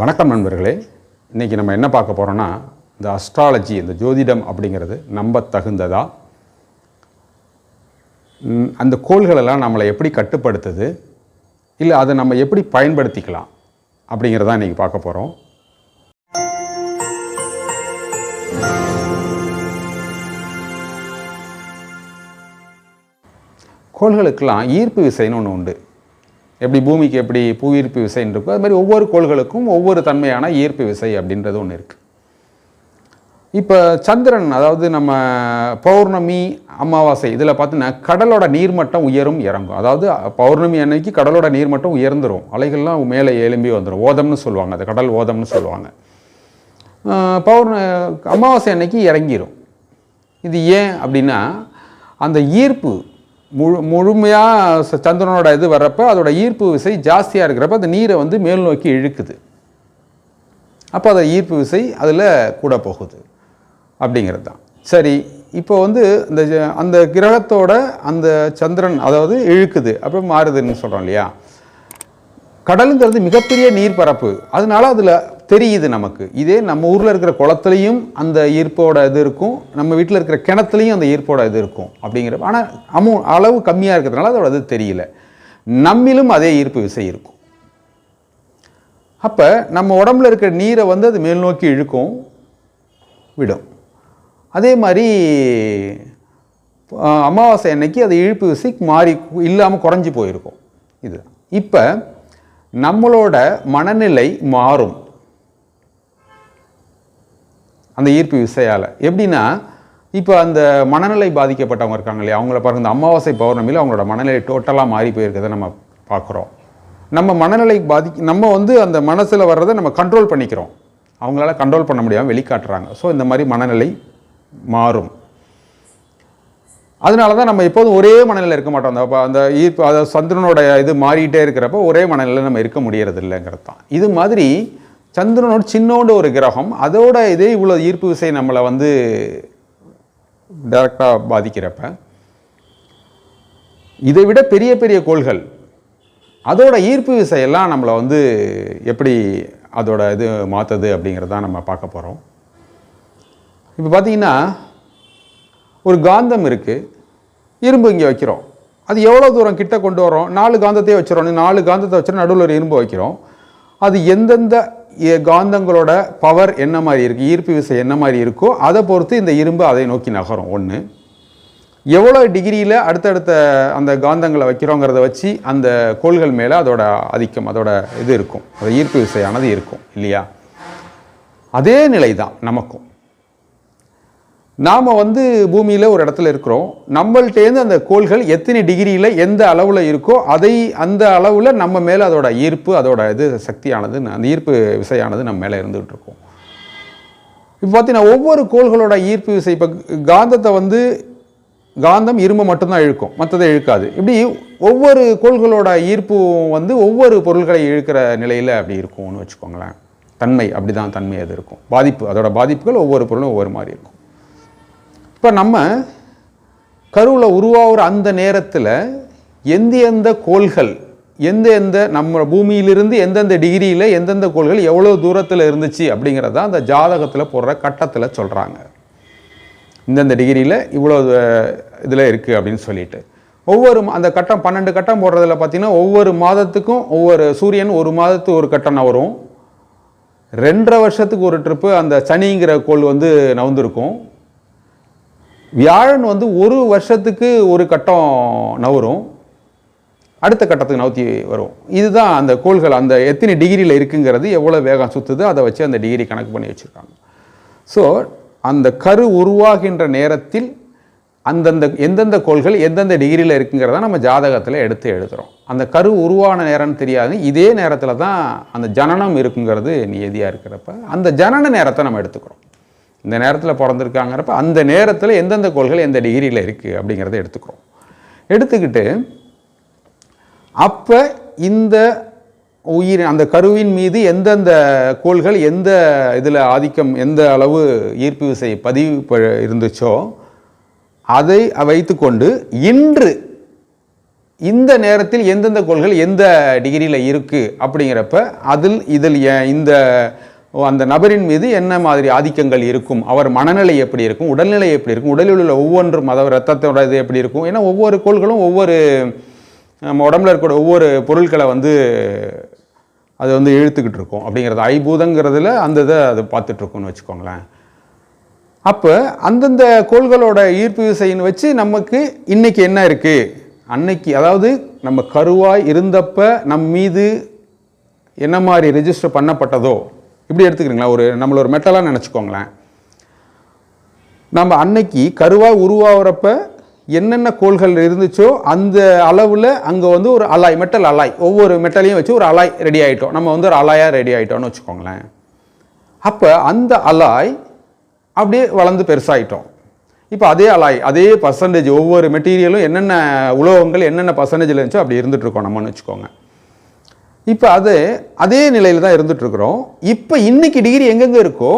வணக்கம் நண்பர்களே. இன்றைக்கி நம்ம என்ன பார்க்க போகிறோன்னா இந்த அஸ்ட்ராலஜி இந்த ஜோதிடம் அப்படிங்கிறது நம்ப தகுந்ததா? அந்த கோள்களெல்லாம் நம்மளை எப்படி கட்டுப்படுத்துது? இல்லை அதை நம்ம எப்படி பயன்படுத்திக்கலாம்? அப்படிங்கிறதான் இன்றைக்கி பார்க்க போகிறோம் கோள்களுக்கெல்லாம் ஈர்ப்பு விசைன்னு ஒன்று உண்டு. எப்படி பூமிக்கு எப்படி புவியீர்ப்பு விசைன்னு இருக்கோ அது மாதிரி ஒவ்வொரு கோள்களுக்கும் ஒவ்வொரு தன்மையான ஈர்ப்பு விசை அப்படின்றது ஒன்று இருக்குது இப்போ சந்திரன் அதாவது நம்ம பௌர்ணமி அமாவாசை இதில் பார்த்தீங்கன்னா கடலோட நீர்மட்டம் உயரும் இறங்கும். அதாவது பௌர்ணமி அன்னைக்கு கடலோட நீர்மட்டம் உயர்ந்துடும் அலைகள்லாம் மேலே எலும்பி வந்துடும் ஓதம்னு சொல்லுவாங்க அது கடல் ஓதம்னு சொல்லுவாங்க. பௌர்ண அமாவாசை அன்னைக்கு இறங்கிரும். இது ஏன் அப்படின்னா அந்த ஈர்ப்பு முழு முழுமையாக சந்திரனோட இது வர்றப்போ அதோட ஈர்ப்பு விசை ஜாஸ்தியாக இருக்கிறப்ப அந்த நீரை வந்து மேல் நோக்கி இழுக்குது. அப்போ அதை ஈர்ப்பு விசை அதில் கூட போகுது அப்படிங்கிறது தான் சரி இப்போ வந்து இந்த ஜ- அந்த கிரகத்தோட அந்த சந்திரன் அதாவது இழுக்குது அப்புறம் மாறுதுன்னு சொல்கிறோம் இல்லையா? கடலுங்கிறது மிகப்பெரிய நீர்ப்பரப்பு. அதனால அதில் தெரியுது நமக்கு. இதே நம்ம ஊரில் இருக்கிற குளத்துலையும் அந்த ஈர்ப்போட இது இருக்கும். நம்ம வீட்டில் இருக்கிற கிணத்துலையும் அந்த ஈர்ப்போட இது இருக்கும் அப்படிங்கிற ஆனால் அமௌ அளவு கம்மியாக இருக்கிறதுனால அதோட இது தெரியல. நம்மிலும் அதே ஈர்ப்பு விசை இருக்கும். அப்போ நம்ம உடம்புல இருக்கிற நீரை வந்து அது மேல் நோக்கி இழுக்கும் விடும். அதே மாதிரி அமாவாசை அன்னைக்கு அது இழுப்பு விசை மாறி இல்லாமல் குறைஞ்சி போயிருக்கும். இது. இப்போ நம்மளோட மனநிலை மாறும். அந்த ஈர்ப்பு விசையால். எப்படின்னா இப்போ அந்த மனநிலை பாதிக்கப்பட்டவங்க இருக்காங்க இல்லையா? அவங்கள பாருங்கள் இந்த அமாவாசை பௌர்ணமியில் அவங்களோட மனநிலை டோட்டலாக மாறி போயிருக்கிறத நம்ம பார்க்குறோம். நம்ம மனநிலை பாதி நம்ம வந்து அந்த மனசில் வர்றதை நம்ம கண்ட்ரோல் பண்ணிக்கிறோம். அவங்களால கண்ட்ரோல் பண்ண முடியாமல் வெளிக்காட்டுறாங்க. ஸோ இந்த மாதிரி மனநிலை மாறும். அதனால தான் நம்ம எப்போதும் ஒரே மனநிலையில் இருக்க மாட்டோம். அந்த அந்த ஈர்ப்பு அதாவது சந்திரனோட இது மாறிட்டே இருக்கிறப்ப ஒரே மனநிலையில் நம்ம இருக்க முடியறது இல்லைங்கிறது தான். இது மாதிரி சந்திரனோட சின்னோண்டு ஒரு கிரகம் அதோட இதே இவ்வளோ ஈர்ப்பு விசை நம்மளை வந்து டைரக்டாக பாதிக்கிறப்ப இதை விட பெரிய பெரிய கோள்கள் அதோட ஈர்ப்பு விசையெல்லாம் நம்மளை வந்து எப்படி அதோட இது மாற்றுது அப்படிங்கிறதான் நம்ம பார்க்க போகிறோம் இப்போ பார்த்தீங்கன்னா ஒரு காந்தம் இருக்குது இரும்பு இங்கே வைக்கிறோம். அது எவ்வளோ தூரம் கிட்ட கொண்டு வரோம் நாலு காந்தத்தையே வச்சுறோம் நாலு காந்தத்தை வச்சு நடுவில் ஒரு இரும்பு வைக்கிறோம். அது எந்தெந்த காந்தங்களோட பவர் என்ன மாதிரி இருக்குது ஈர்ப்பு விசை என்ன மாதிரி இருக்கோ அதை பொறுத்து இந்த இரும்பு அதை நோக்கி நகரும். ஒன்று எவ்வளோ டிகிரியில் அடுத்தடுத்த அந்த காந்தங்களை வைக்கிறோங்கிறத வச்சு அந்த கோள்கள் மேலே அதோட ஆதிக்கம் அதோட இது இருக்கும். அது ஈர்ப்பு விசையானது இருக்கும் இல்லையா? அதே நிலை தான் நமக்கும். நாம் வந்து பூமியில் ஒரு இடத்துல இருக்கிறோம். நம்மள்ட்டேருந்து அந்த கோள்கள் எத்தனை டிகிரியில் எந்த அளவில் இருக்கோ அதை அந்த அளவில் நம்ம மேலே அதோட ஈர்ப்பு அதோட இது சக்தியானது அந்த ஈர்ப்பு விசையானது நம்ம மேலே இருந்துகிட்டு இருக்கும். இப்போ பார்த்தீங்கன்னா ஒவ்வொரு கோள்களோட ஈர்ப்பு விசை இப்போ காந்தத்தை வந்து காந்தம் இரும்பு மட்டும்தான் இழுக்கும். மற்றதை இழுக்காது. இப்படி ஒவ்வொரு கோள்களோட ஈர்ப்பும் வந்து ஒவ்வொரு பொருள்களை இழுக்கிற நிலையில் அப்படி இருக்கும்னு வச்சுக்கோங்களேன். தன்மை அப்படி தான் தன்மை அது இருக்கும். பாதிப்பு அதோட பாதிப்புகள் ஒவ்வொரு பொருளும் ஒவ்வொரு மாதிரி இருக்கும். இப்போ நம்ம கருவில் உருவாகிற அந்த நேரத்தில் எந்த எந்த கோள்கள் எந்த எந்த நம்ம பூமியிலிருந்து எந்தெந்த டிகிரியில் எந்தெந்த கோள்கள் எவ்வளோ தூரத்தில் இருந்துச்சு அப்படிங்கிறத அந்த ஜாதகத்தில் போடுற கட்டத்தில் சொல்கிறாங்க இந்தந்த டிகிரியில் இவ்வளோ இதில் இருக்குது அப்படின்னு சொல்லிட்டு. ஒவ்வொரு அந்த கட்டம் பன்னெண்டு கட்டம் போடுறதில் பார்த்தீங்கன்னா ஒவ்வொரு மாதத்துக்கும் ஒவ்வொரு சூரியன் ஒரு மாதத்துக்கு ஒரு கட்டம் நவரும் ரெண்டரை வருஷத்துக்கு ஒரு ட்ரிப்பு அந்த சனிங்கிற கோள் வந்து நவுந்திருக்கும் வியாழன் வந்து ஒரு வருஷத்துக்கு ஒரு கட்டம் நவரும் அடுத்த கட்டத்துக்கு நவுத்தி வரும். இதுதான் அந்த கோள்கள் அந்த எத்தனை டிகிரியில் இருக்குங்கிறது எவ்வளோ வேகம் சுற்றுதோ அதை வச்சு அந்த டிகிரி கணக்கு பண்ணி வச்சுருக்காங்க. ஸோ அந்த கரு உருவாகின்ற நேரத்தில் அந்தந்த எந்தெந்த கோள்கள் எந்தெந்த டிகிரியில் இருக்குங்கிறத நம்ம ஜாதகத்தில் எடுத்து எழுதுகிறோம் அந்த கரு உருவான நேரம்னு தெரியாது. இதே நேரத்தில் தான் அந்த ஜனனம் இருக்குங்கிறது நியதியாக இருக்கிறப்ப அந்த ஜனன நேரத்தை நம்ம எடுத்துக்கிறோம். இந்த நேரத்தில் பிறந்திருக்காங்கிறப்ப அந்த நேரத்தில் எந்தெந்த கோள்கள் எந்த டிகிரியில் இருக்குது அப்படிங்கிறத எடுத்துக்கிறோம். எடுத்துக்கிட்டு அப்போ இந்த உயிர் அந்த கருவின் மீது எந்தெந்த கோள்கள் எந்த இதில் ஆதிக்கம் எந்த அளவு ஈர்ப்பு விசை பதிவு இருந்துச்சோ அதை வைத்துக்கொண்டு இன்று இந்த நேரத்தில் எந்தெந்த கோள்கள் எந்த டிகிரியில் இருக்குது அப்படிங்கிறப்ப அதில் இதில் இந்த அந்த நபரின் மீது என்ன மாதிரி ஆதிக்கங்கள் இருக்கும்? அவர் மனநிலை எப்படி இருக்கும்? உடல்நிலை எப்படி இருக்கும்? உடலில் உள்ள ஒவ்வொன்றும் அதாவது ரத்தத்தோட இது எப்படி இருக்கும்? ஏன்னா ஒவ்வொரு கோள்களும் ஒவ்வொரு நம்ம உடம்புல இருக்கிற ஒவ்வொரு பொருட்களை வந்து அது வந்து இழுத்துக்கிட்டு இருக்கும். அப்படிங்கிறது ஐபூதங்கிறதுல அந்த இதை அது பார்த்துட்ருக்கோன்னு வச்சுக்கோங்களேன். அப்போ அந்தந்த கோள்களோட ஈர்ப்பு விசைன்னு வச்சு நமக்கு இன்றைக்கி என்ன இருக்குது அன்னைக்கு அதாவது நம்ம கருவாய் இருந்தப்போ நம் மீது என்ன மாதிரி ரிஜிஸ்டர் பண்ணப்பட்டதோ இப்படி எடுத்துக்கிறீங்களா? ஒரு நம்மள ஒரு மெட்டலாக நினச்சிக்கோங்களேன். நம்ம அன்னைக்கு கருவாய் உருவாகிறப்ப என்னென்ன கோள்கள் இருந்துச்சோ அந்த அளவில் அங்கே வந்து ஒரு அலாய் மெட்டல் அலாய் ஒவ்வொரு மெட்டலையும் வச்சு ஒரு அலாய் ரெடி ஆகிட்டோம் நம்ம வந்து ஒரு அலாயாக ரெடி ஆகிட்டோம்னு வச்சுக்கோங்களேன். அப்போ அந்த அலாய் அப்படியே வளர்ந்து பெருசாயிட்டோம். இப்போ அதே அலாய் அதே பர்சன்டேஜ் ஒவ்வொரு மெட்டீரியலும் என்னென்ன உலோகங்கள் என்னென்ன பர்சன்டேஜில் இருந்துச்சோ அப்படி இருந்துகிட்ருக்கோம் நம்மன்னு வச்சுக்கோங்க. இப்போ அது அதே நிலையில் தான் இருந்துகிட்ருக்குறோம் இப்போ இன்றைக்கி டிகிரி எங்கெங்கே இருக்கோ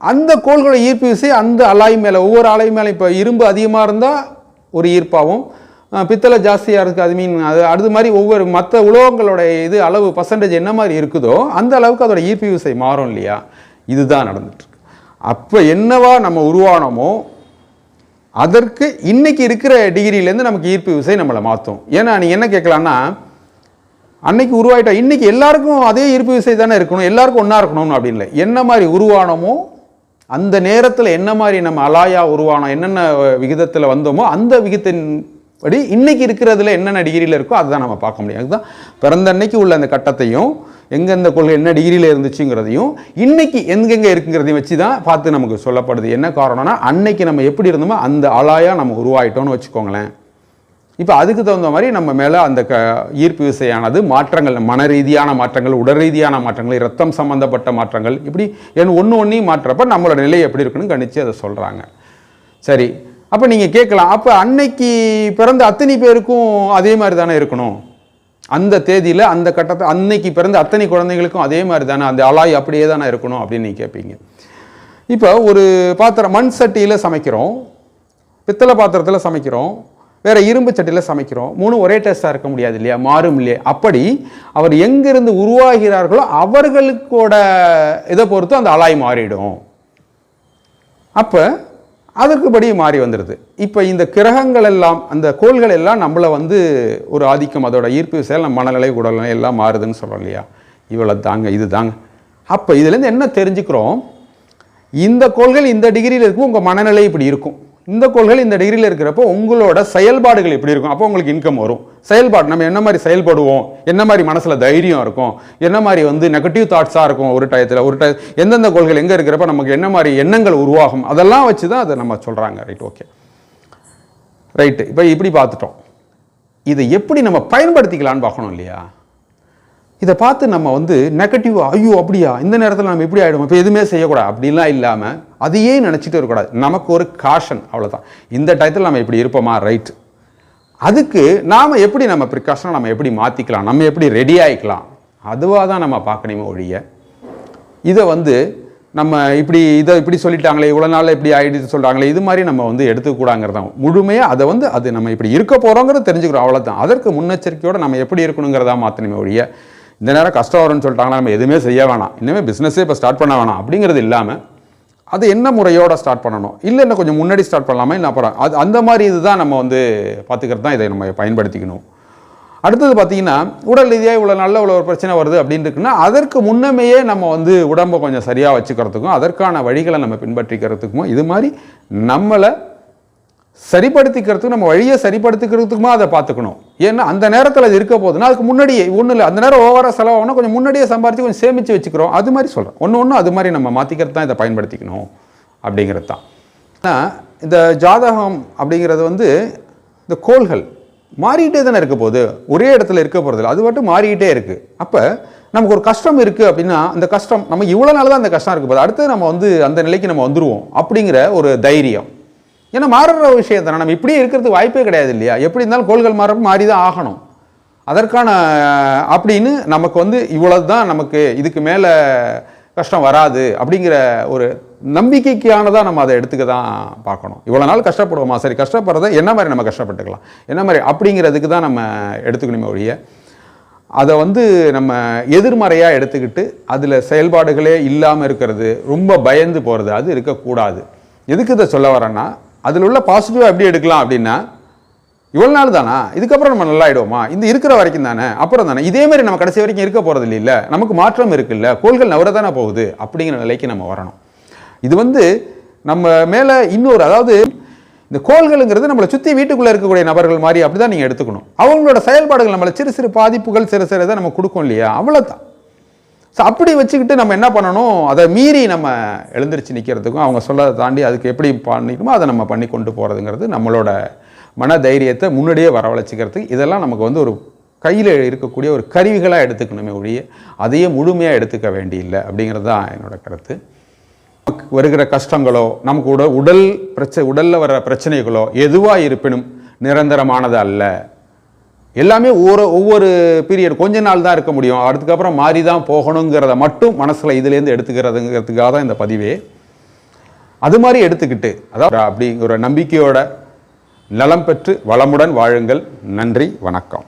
அந்த கோள்களோட ஈர்ப்பு விசை அந்த அலாய் மேலே ஒவ்வொரு அலாய் மேலே இப்போ இரும்பு அதிகமாக இருந்தால் ஒரு ஈர்ப்பாகவும் பித்தளை ஜாஸ்தியாக இருக்குது அது மீன் அது அது மாதிரி ஒவ்வொரு மற்ற உலோகங்களோட இது அளவு பர்சன்டேஜ் என்ன மாதிரி இருக்குதோ அந்த அளவுக்கு அதோட ஈர்ப்பு விசை மாறும் இல்லையா? இதுதான் நடந்துட்டுருக்கு. அப்போ என்னவா நம்ம உருவானோமோ அதற்கு இன்றைக்கி இருக்கிற டிகிரியிலேருந்து நமக்கு ஈர்ப்பு விசை நம்மளை மாற்றும் ஏன்னா நீ என்ன கேட்கலான்னா அன்னைக்கு உருவாயிட்டோம் இன்றைக்கி எல்லாருக்கும் அதே ஈர்ப்பு விசை தானே இருக்கணும் எல்லாருக்கும் ஒன்றா இருக்கணும்னு அப்படின்னு இல்லை. என்ன மாதிரி உருவானமோ அந்த நேரத்தில் என்ன மாதிரி நம்ம அலாயா உருவானோம் என்னென்ன விகிதத்தில் வந்தோமோ அந்த விகிதத்தின் படி இன்றைக்கி இருக்கிறதுல என்னென்ன டிகிரியில் இருக்கோ அதுதான் நம்ம பார்க்க முடியும். அதுதான் பிறந்த அன்னைக்கு உள்ள அந்த கட்டத்தையும் எங்கெந்த கொள்கை என்ன டிகிரியில் இருந்துச்சுங்கிறதையும் இன்றைக்கி எங்கெங்கே இருக்குங்கிறதையும் வச்சு தான் பார்த்து நமக்கு சொல்லப்படுது. என்ன காரணம்னா அன்னைக்கு நம்ம எப்படி இருந்தோமோ அந்த அலாயா நம்ம உருவாயிட்டோம்னு வச்சுக்கோங்களேன். இப்போ அதுக்கு தகுந்த மாதிரி நம்ம மேலே அந்த க ஈர்ப்பு விசையானது மாற்றங்கள் மன ரீதியான மாற்றங்கள் உடல் ரீதியான மாற்றங்கள் ரத்தம் சம்மந்தப்பட்ட மாற்றங்கள் இப்படி என் ஒன்று ஒன்றையும் மாற்றப்ப நம்மளோட நிலை எப்படி இருக்குன்னு கணித்து அதை சொல்கிறாங்க சரி அப்போ நீங்கள் கேட்கலாம் அப்போ அன்னைக்கு பிறந்த அத்தனை பேருக்கும் அதே மாதிரி தானே இருக்கணும்? அந்த தேதியில் அந்த கட்டத்தை அன்னைக்கு பிறந்த அத்தனை குழந்தைகளுக்கும் அதே மாதிரி தானே அந்த அலாய் அப்படியே தானே இருக்கணும் அப்படின்னு நீங்கள் கேட்பீங்க இப்போ ஒரு பாத்திரம் மண் சட்டியில் சமைக்கிறோம் பித்தளை பாத்திரத்தில் சமைக்கிறோம் வேறு இரும்பு சட்டியில் சமைக்கிறோம். மூணு ஒரே டேஸ்ட்டாக இருக்க முடியாது இல்லையா? மாறும் இல்லையா? அப்படி அவர் எங்கிருந்து உருவாகிறார்களோ அவர்களுக்கோட இதை பொறுத்து அந்த அலாய் மாறிடும். அப்போ அதற்குபடி மாறி வந்துடுது இப்போ இந்த கிரகங்கள் எல்லாம் அந்த கோள்கள் எல்லாம் நம்மளை வந்து ஒரு ஆதிக்கம். அதோட ஈர்ப்பு விசையில் நம்ம மனநிலை உடல்நிலை எல்லாம் மாறுதுன்னு சொல்கிறோம் இல்லையா? இவ்வளோ தாங்க இது தாங்க. அப்போ இதுலேருந்து என்ன தெரிஞ்சுக்கிறோம்? இந்த கோள்கள் இந்த டிகிரியில் இருக்கும் உங்கள் மனநிலை இப்படி இருக்கும். இந்த கோள்கள் இந்த டிகிரியில் இருக்கிறப்போ உங்களோட செயல்பாடுகள் எப்படி இருக்கும்? அப்போ உங்களுக்கு இன்கம் வரும். செயல்பாடு நம்ம என்ன மாதிரி செயல்படுவோம்? என்ன மாதிரி மனசில் தைரியம் இருக்கும்? என்ன மாதிரி வந்து நெகட்டிவ் தாட்ஸாக இருக்கும் ஒரு டயத்தில் ஒரு டய எந்தெந்த கோள்கள் எங்கே இருக்கிறப்ப நமக்கு என்ன மாதிரி எண்ணங்கள் உருவாகும்? அதெல்லாம் வச்சு தான் அதை நம்ம சொல்கிறாங்க ரைட் ஓகே ரைட்டு இப்போ இப்படி பார்த்துட்டோம். இதை எப்படி நம்ம பயன்படுத்திக்கலாம்னு பார்க்கணும் இல்லையா? இதை பார்த்து நம்ம வந்து நெகட்டிவ் ஐயோ அப்படியா? இந்த நேரத்தில் நம்ம எப்படி ஆகிடும் இப்போ எதுவுமே செய்யக்கூடாது. அப்படிலாம் இல்லாமல் அதையே நினச்சிட்டு இருக்கக்கூடாது. நமக்கு ஒரு காஷன் அவ்வளோதான் இந்த டயத்தில் நம்ம இப்படி இருப்போமா? ரைட் அதுக்கு நாம் எப்படி நம்ம ப்ரிகாஷனை நம்ம எப்படி மாற்றிக்கலாம் நம்ம எப்படி ரெடி ஆகிக்கலாம் அதுவாக தான் நம்ம பார்க்கணுமே ஒழிய இதை வந்து நம்ம இப்படி இதை இப்படி சொல்லிட்டாங்களே இவ்வளோ நாள் இப்படி ஆகிடுச்சு சொல்கிறாங்களே இது மாதிரி நம்ம வந்து எடுத்துக்கூடாங்கிறதான் முழுமையாக அதை வந்து அது நம்ம இப்படி இருக்க போகிறோங்கிறத தெரிஞ்சுக்கிறோம் அவ்வளோதான் அதற்கு முன்னெச்சரிக்கையோடு நம்ம எப்படி இருக்கணுங்கிறதா மாற்றணுமே ஒழிய இந்த நேரம் கஷ்டம் வரும்னு சொல்லிட்டாங்கன்னா நம்ம எதுவுமே செய்ய வேணாம். இன்னுமே பிஸ்னஸே இப்போ ஸ்டார்ட் பண்ண வேணாம். அப்படிங்கிறது இல்லாமல் அது என்ன முறையோட ஸ்டார்ட் பண்ணணும்? இல்லை இன்னும் கொஞ்சம் முன்னாடி ஸ்டார்ட் பண்ணலாமா? இல்லை அப்புறம் அது அந்த மாதிரி இதுதான் நம்ம வந்து பார்த்துக்கிறது தான் இதை நம்ம பயன்படுத்திக்கணும். அடுத்தது பார்த்தீங்கன்னா உடல் ரீதியாக இவ்வளோ நல்ல இவ்வளோ ஒரு பிரச்சனை வருது அப்படின்னு இருக்குன்னா அதற்கு முன்னமேயே நம்ம வந்து உடம்பை கொஞ்சம் சரியாக வச்சுக்கிறதுக்கும் அதற்கான வழிகளை நம்ம பின்பற்றிக்கிறதுக்கும் இது மாதிரி நம்மளை சரிப்படுத்திக்கிறதுக்கு நம்ம வழியை சரிப்படுத்திக்கிறதுக்குமா அதை பார்த்துக்கணும். ஏன்னா அந்த நேரத்தில் அது இருக்க போகுதுன்னா அதுக்கு முன்னாடியே ஒன்றும் இல்லை. அந்த நேரம் ஓவராக செலவாகணும் கொஞ்சம் முன்னாடியே சம்பாரித்து கொஞ்சம் சேமித்து வச்சுக்கிறோம். அது மாதிரி சொல்கிறேன் ஒன்று ஒன்று அது மாதிரி நம்ம மாற்றிக்கிறது தான் இதை பயன்படுத்திக்கணும் அப்படிங்கிறது தான். ஆனால் இந்த ஜாதகம் அப்படிங்கிறது வந்து இந்த கோள்கள் மாறிக்கிட்டே தானே இருக்க போகுது. ஒரே இடத்துல இருக்க போகிறதில்ல அது மட்டும் மாறிக்கிட்டே இருக்குது அப்போ நமக்கு ஒரு கஷ்டம் இருக்குது அப்படின்னா அந்த கஷ்டம் நம்ம இவ்வளோ நாள் தான் அந்த கஷ்டம் இருக்க போகுது. அடுத்து நம்ம வந்து அந்த நிலைக்கு நம்ம வந்துடுவோம் அப்படிங்கிற ஒரு தைரியம். ஏன்னா மாறுற விஷயம் தானே நம்ம இப்படியே இருக்கிறது வாய்ப்பே கிடையாது இல்லையா? எப்படி இருந்தாலும் கோள்கள் மாற மாறி தான் ஆகணும். அதற்கான அப்படின்னு நமக்கு வந்து இவ்வளவு தான் நமக்கு இதுக்கு மேலே கஷ்டம் வராது அப்படிங்கிற ஒரு நம்பிக்கைக்கானதாக நம்ம அதை எடுத்துக்க தான் பார்க்கணும். இவ்வளோ நாள் கஷ்டப்படுவோமா? சரி கஷ்டப்படுறத என்ன மாதிரி நம்ம கஷ்டப்பட்டுக்கலாம்? என்ன மாதிரி அப்படிங்கிறதுக்கு தான் நம்ம எடுத்துக்கணுமே ஒழிய அதை வந்து நம்ம எதிர்மறையாக எடுத்துக்கிட்டு அதில் செயல்பாடுகளே இல்லாமல் இருக்கிறது ரொம்ப பயந்து போகிறது அது இருக்கக்கூடாது. எதுக்கு இதை சொல்ல வரேன்னா அதில் உள்ள பாசிட்டிவாக எப்படி எடுக்கலாம் அப்படின்னா இவ்வளோ நாள் தானா? இதுக்கப்புறம் நம்ம நல்லா ஆயிடுவோமா இந்த இருக்கிற வரைக்கும் தானே? அப்புறம் தானே? இதே மாதிரி நம்ம கடைசி வரைக்கும் இருக்க போகிறது இல்லை நமக்கு மாற்றம் இருக்குல்ல. கோள்கள் நவர தானே போகுது அப்படிங்கிற நிலைக்கு நம்ம வரணும். இது வந்து நம்ம மேலே இன்னொரு அதாவது இந்த கோள்களுங்கிறது நம்மளை சுற்றி வீட்டுக்குள்ளே இருக்கக்கூடிய நபர்கள் மாதிரி அப்படி தான் நீங்கள் எடுத்துக்கணும். அவங்களோட செயல்பாடுகள் நம்மளை சிறு சிறு பாதிப்புகள் சிறு சிறு இதை நம்ம கொடுக்கும் இல்லையா? அவ்வளோதான் ஸோ அப்படி வச்சுக்கிட்டு நம்ம என்ன பண்ணணும்? அதை மீறி நம்ம எழுந்திரிச்சு நிற்கிறதுக்கும் அவங்க சொல்லதை தாண்டி அதுக்கு எப்படி பண்ணிக்கணுமோ அதை நம்ம பண்ணி கொண்டு போகிறதுங்கிறது நம்மளோட மன தைரியத்தை முன்னாடியே வரவழைச்சிக்கிறதுக்கு இதெல்லாம் நமக்கு வந்து ஒரு கையில் இருக்கக்கூடிய ஒரு கருவிகளாக எடுத்துக்கணுமே ஒழிய அதையே முழுமையாக எடுத்துக்க வேண்டியில்லை அப்படிங்கிறது தான் என்னோட கருத்து. நமக்கு வருகிற கஷ்டங்களோ நமக்கு உட உடல் பிரச்சனை உடலில் வர பிரச்சனைகளோ எதுவாக இருப்பினும் நிரந்தரமானது அல்ல. எல்லாமே ஒரு ஒவ்வொரு பீரியட் கொஞ்ச நாள் தான் இருக்க முடியும். அதுக்கப்புறம் மாறி தான் போகணுங்கிறத மட்டும் மனசில் இதுலேருந்து எடுத்துக்கிறதுங்கிறதுக்காக தான் இந்த பதிவே. அது மாதிரி எடுத்துக்கிட்டு அதாவது அப்படி ஒரு நம்பிக்கையோட நலம் பெற்று வளமுடன் வாழுங்கள். நன்றி வணக்கம்.